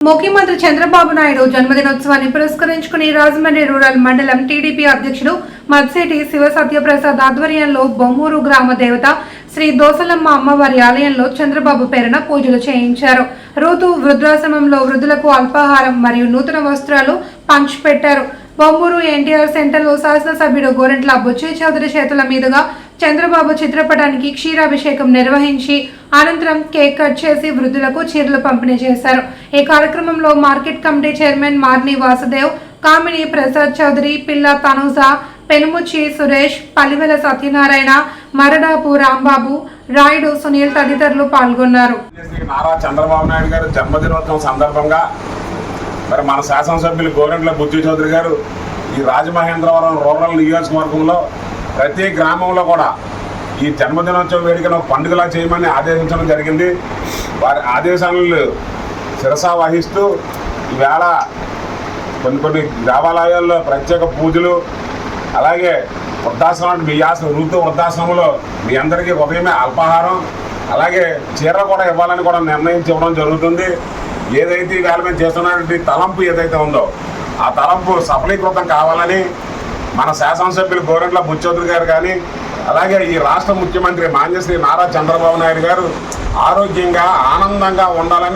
ముఖ్యమంత్రి చంద్రబాబు నాయుడు జన్మదినోత్సవాన్ని పురస్కరించుకుని రాజమండ్రి రూరల్ మండలం టీడీపీ అధ్యక్షుడు మత్సేటి శివ సత్యప్రసాద్ ఆధ్వర్యంలో బొమ్మూరు గ్రామ దేవత శ్రీ దోసలమ్మ అమ్మవారి ఆలయంలో చంద్రబాబు పేరున పూజలు చేయించారు. ఋతు వృద్ధాశ్రమంలో వృద్ధులకు అల్పాహారం మరియు నూతన వస్త్రాలు పంచిపెట్టారు. బొమ్మూరు ఎన్టీఆర్ సెంటర్లో శాసనసభ్యుడు గోరెంట్ల బుచ్చి చౌదరి చేతుల మీదుగా చంద్రబాబు చిత్రపటానికి క్షీరాభిషేకం నిర్వహించి అనంతరం కేక్ కట్ చేసి వృద్ధులకు చీరలు పంపిణీ చేశారు. ఈ కార్యక్రమంలో market committee chairman Marni Vasudev Kamini Prasad Chowdary Pilla Tanuja Penumuchi Suresh Palivela Satyanarayana మరడాపు Rambabu Rayudu Sunil తదితరులు పాల్గొన్నారు. నారా చంద్రబాబు నాయుడు గారు జన్మదినోత్సవం సందర్భంగా మరి మన శాసనసభ్యులు గోరెంట్ల బుద్ధి చౌదరి గారు ఈ రాజమహేంద్రవరం రూరల్ నియోజకవర్గంలో ప్రతి గ్రామంలో కూడా ఈ జన్మదినోత్సవ వేడుకను పండుగలా చేయమని ఆదేశించడం జరిగింది. వారి ఆదేశాలను శిరసా వహిస్తూ ఈవేళ కొన్ని కొన్ని దేవాలయాల్లో ప్రత్యేక పూజలు అలాగే వృద్ధాశ్రమం మీ ఆశ్ర ఋతు వృద్ధాశ్రమంలో మీ అందరికీ ఉదయమే అల్పాహారం అలాగే చీర కూడా ఇవ్వాలని కూడా నిర్ణయించి జరుగుతుంది. ఏదైతే ఈ వేళ మేము చేస్తున్నటువంటి తలంపు ఏదైతే ఉందో ఆ తలంపు సఫలీకృతం కావాలని మన శాసనసభ్యులు గోరంట్ల బుచ్చౌదరి గారు కానీ అలాగే ఈ రాష్ట్ర ముఖ్యమంత్రి మాన్యశ్రీ నారా చంద్రబాబు నాయుడు గారు ఆరోగ్యంగా ఆనందంగా ఉండాలని